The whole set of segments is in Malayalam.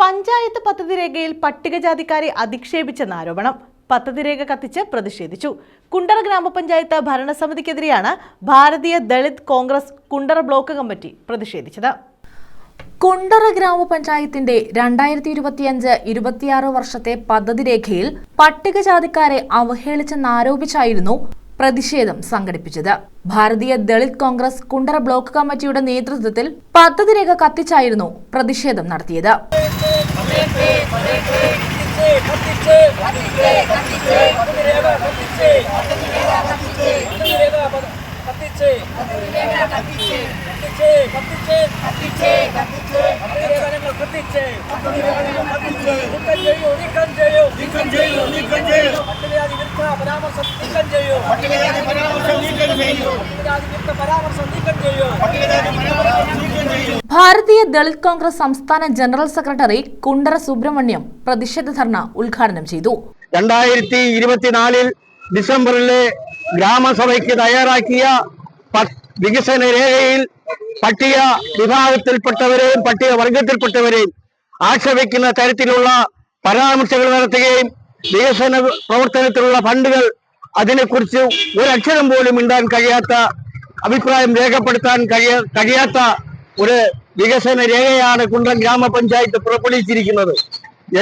പഞ്ചായത്ത് പദ്ധതി രേഖയിൽ പട്ടികജാതിക്കാരെ അധിക്ഷേപിച്ചെന്ന ആരോപണം പദ്ധതി രേഖ കത്തിച്ച് പ്രതിഷേധിച്ചു. കുണ്ടറ ഗ്രാമപഞ്ചായത്ത് ഭരണസമിതിക്കെതിരെയാണ് Bharatiya Dalit Congress Kundara block committee പ്രതിഷേധിച്ചത്. Kundara ഗ്രാമപഞ്ചായത്തിന്റെ രണ്ടായിരത്തി ഇരുപത്തിയഞ്ച് ഇരുപത്തിയാറ് വർഷത്തെ പദ്ധതി രേഖയിൽ പട്ടികജാതിക്കാരെ അവഹേളിച്ചെന്നാരോപിച്ചായിരുന്നു പ്രതിഷേധം സംഘടിപ്പിച്ചത്. ഭാരതീയ ദളിത് കോൺഗ്രസ് കുണ്ടറ ബ്ലോക്ക് കമ്മിറ്റിയുടെ നേതൃത്വത്തിൽ പദ്ധതി രേഖ കത്തിച്ചായിരുന്നു പ്രതിഷേധം നടത്തിയത്. പരാമർശം നീക്കം ചെയ്യൂ. പരാമർശം നീക്കം ചെയ്യൂ. ഭാരതീയ ദളിത് കോൺഗ്രസ് സംസ്ഥാന ജനറൽ സെക്രട്ടറി കുണ്ടറ സുബ്രഹ്മണ്യം പ്രതിഷേധ ധർണ ഉദ്ഘാടനം ചെയ്തു. രണ്ടായിരത്തി ഇരുപത്തിനാലിൽ ഡിസംബറിലെ ഗ്രാമസഭയ്ക്ക് തയ്യാറാക്കിയ വികസന രേഖയിൽ പട്ടിക വിഭാഗത്തിൽപ്പെട്ടവരെയും പട്ടിക വർഗത്തിൽപ്പെട്ടവരെയും ആക്ഷേപിക്കുന്ന തരത്തിലുള്ള പരാമർശങ്ങൾ നടത്തുകയും വികസന പ്രവർത്തനത്തിലുള്ള ഫണ്ടുകൾ അതിനെക്കുറിച്ച് ഒരക്ഷരം പോലും ഇണ്ടാൻ കഴിയാത്ത അഭിപ്രായം രേഖപ്പെടുത്താൻ കഴിയ കഴിയാത്ത ഒരു വികസന രേഖയാണ് കുണ്ടം ഗ്രാമപഞ്ചായത്ത് പുറപ്പെടുവിച്ചിരിക്കുന്നത്.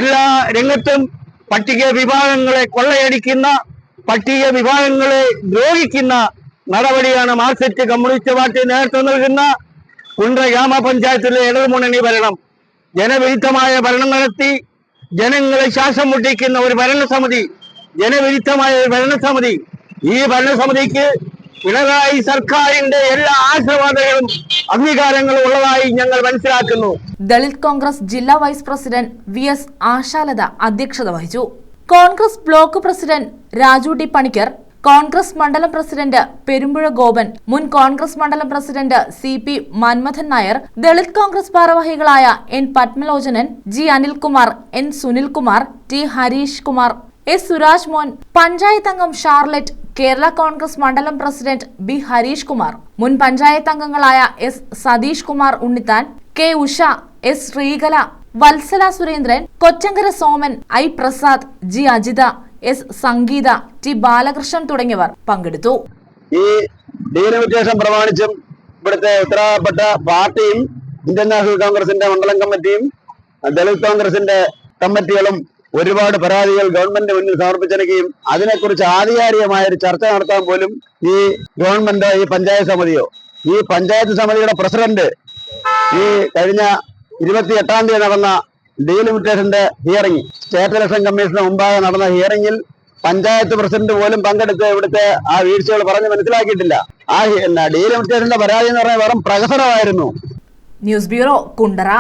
എല്ലാ രംഗത്തും പട്ടിക വിഭാഗങ്ങളെ കൊള്ളയടിക്കുന്ന പട്ടിക വിഭാഗങ്ങളെ ദ്രോഹിക്കുന്ന നടപടിയാണ് മാർക്സിസ്റ്റ് കമ്മ്യൂണിസ്റ്റ് പാർട്ടി നേതൃത്വം നൽകുന്ന കുണ്ട്ര ഗ്രാമപഞ്ചായത്തിലെ ഇടതുമുന്നണി ഭരണം. ജനവിരുദ്ധമായ ഭരണം നടത്തി ജനങ്ങളെ ശ്വാസം മുട്ടിക്കുന്ന ഒരു ഭരണസമിതി ജനവിരുദ്ധമായ ഒരു ഭരണസമിതി. ഈ ഭരണസമിതിക്ക് പിണറായി സർക്കാരിന്റെ എല്ലാ ആശീർവാദങ്ങളും അംഗീകാരങ്ങളും ഉള്ളതായി ഞങ്ങൾ മനസ്സിലാക്കുന്നു. ദളിത് കോൺഗ്രസ് ജില്ലാ vice president V S Ashalatha അധ്യക്ഷത വഹിച്ചു. Congress block president Raju D Panicker Congress മണ്ഡലം പ്രസിഡന്റ് പെരുമ്പുഴ ഗോപൻ മുൻ കോൺഗ്രസ് മണ്ഡലം president C P Manmadhan Nair Dalit Congress ഭാരവാഹികളായ N Padmalochanan G Anilkumar N Sunilkumar T Harish Kumar S Suraj Mon panchayat അംഗം ഷാർലറ്റ് കേരള കോൺഗ്രസ് മണ്ഡലം പ്രസിഡന്റ് ബി ഹരീഷ് കുമാർ മുൻ പഞ്ചായത്ത് അംഗങ്ങളായ S Satheesh Kumar Unnithan K Usha S Sreekala Vatsala Surendran Kochankara Soman I Prasad G Ajitha S Sangeetha T Balakrishnan തുടങ്ങിയവർ പങ്കെടുത്തു. ഈ ഡീലിമിറ്റേഷൻ പ്രമാണിച്ചും ഇവിടുത്തെ ഉത്തരവാദപ്പെട്ട പാർട്ടിയും ഇന്ത്യൻ നാഷണൽ കോൺഗ്രസിന്റെ മണ്ഡലം കമ്മിറ്റിയും ദളിത് കോൺഗ്രസിന്റെ കമ്മിറ്റികളും ഒരുപാട് പരാതികൾ ഗവൺമെന്റ് മുന്നിൽ സമർപ്പിച്ചിരിക്കുകയും അതിനെക്കുറിച്ച് ആധികാരികമായ ഒരു ചർച്ച നടത്താൻ പോലും ഈ ഗവൺമെന്റ് ഈ പഞ്ചായത്ത് സമിതിയോ ഈ പഞ്ചായത്ത് സമിതിയുടെ പ്രസിഡന്റ് ഈ കഴിഞ്ഞ ഇരുപത്തി എട്ടാം തീയതി നടന്ന ഡീലിമിറ്റേഷന്റെ ഹിയറിംഗ് സ്റ്റേറ്റ് ഇലക്ഷൻ കമ്മീഷന് മുമ്പാകെ നടന്ന ഹിയറിംഗിൽ പഞ്ചായത്ത് പ്രസിഡന്റ് പോലും പങ്കെടുത്ത് ഇവിടുത്തെ ആ വീഴ്ചകൾ പറഞ്ഞ് മനസ്സിലാക്കിയിട്ടില്ല. ആ ഡീലിമിറ്റേഷന്റെ പരാതി എന്ന് പറഞ്ഞാൽ വെറും പ്രഹസനമായിരുന്നു. News bureau Kundara.